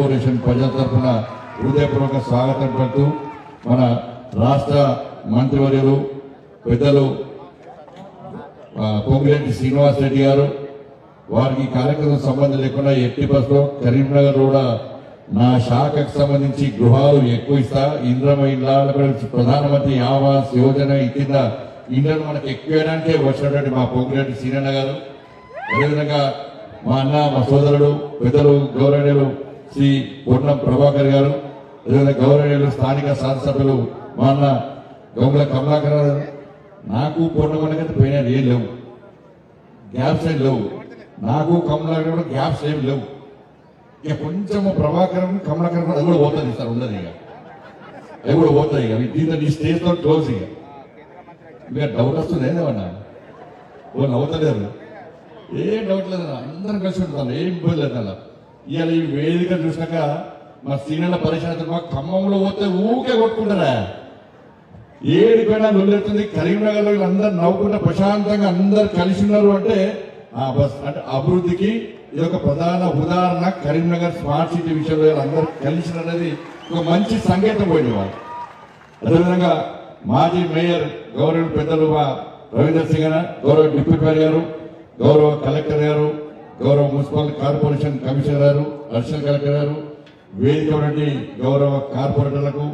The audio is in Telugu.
కార్పొరేషన్ ప్రజల తరఫున హృదయపూర్వక స్వాగతం పడుతూ మన రాష్ట్ర మంత్రివర్యులు పెద్దలు పొంగిరెడ్డి శ్రీనివాస్ రెడ్డి గారు వారికి కార్యక్రమం సంబంధం లేకుండా ఎట్టి బస్సులో కరీంనగర్ కూడా నా శాఖకు సంబంధించి గృహాలు ఎక్కువ ఇస్తా. ఇంద్రమ ఇళ్ళ ప్రధానమంత్రి ఆవాస్ యోజన కింద ఇండ్లను మనకు ఎక్కువ వేయడానికే వచ్చినటువంటి మా పొంగిరెడ్డి సీనన్న గారు. అదేవిధంగా మా అన్న మా సోదరుడు పెద్దలు గౌరవనీయులు శ్రీ పూర్ణం ప్రభాకర్ గారు అదేవిధంగా గౌరవనీయులు స్థానిక శాసనసభ్యులు మా అన్న గౌముల కమలాకర్ నాకు పూర్ణమన్న కంటే పైన ఏం లేవు. గ్యాప్స్ ఏం లేవు. నాకు కమలాకర్ కూడా గ్యాప్స్ ఏం లేవు. ఇక కొంచెం ప్రభాకరం కమలాకరం కూడా అది కూడా పోతుంది సార్ ఉండదు ఇక. అది కూడా పోతాయి ఇక. దీంతో నీ స్టేజ్తో క్లోజ్ ఇక. ఇక డౌట్ వస్తుంది ఏదేమన్నా ఓ నవ్వుతలేరు. ఏం డౌట్ లేదు అందరం కలిసి ఉంటారు ఏం ఇబ్బంది లేదు అలా ఇవాళ ఈ వేదిక చూసినాక మా సీనియర్ల పరిశ్రమ మా ఖమ్మంలో పోతే ఊకే కొట్టుకుంటారా? ఏడిపోయినా నొల్లెత్తుంది కరీంనగర్లో అందరు నవ్వుకుంటే ప్రశాంతంగా అందరు కలిసి ఉన్నారు అంటే ఆ బస్ అంటే అభివృద్ధికి ఇది ఒక ప్రధాన ఉదాహరణ కరీంనగర్ స్మార్ట్ సిటీ విషయంలో అందరూ కలిసి అనేది ఒక మంచి సంకేతం పోయింది వాళ్ళు అదేవిధంగా మాజీ మేయర్ గౌరవ పెద్దలు మా రవీందర్ సింగ్ గౌరవ డిప్యూటీ మేయర్ గారు గౌరవ కలెక్టర్ గారు గౌరవ మున్సిపల్ కార్పొరేషన్ కమిషనర్ గారు అడిషనల్ కలెక్టర్ గారు వేదిక గౌరవ కార్పొరేటర్లకు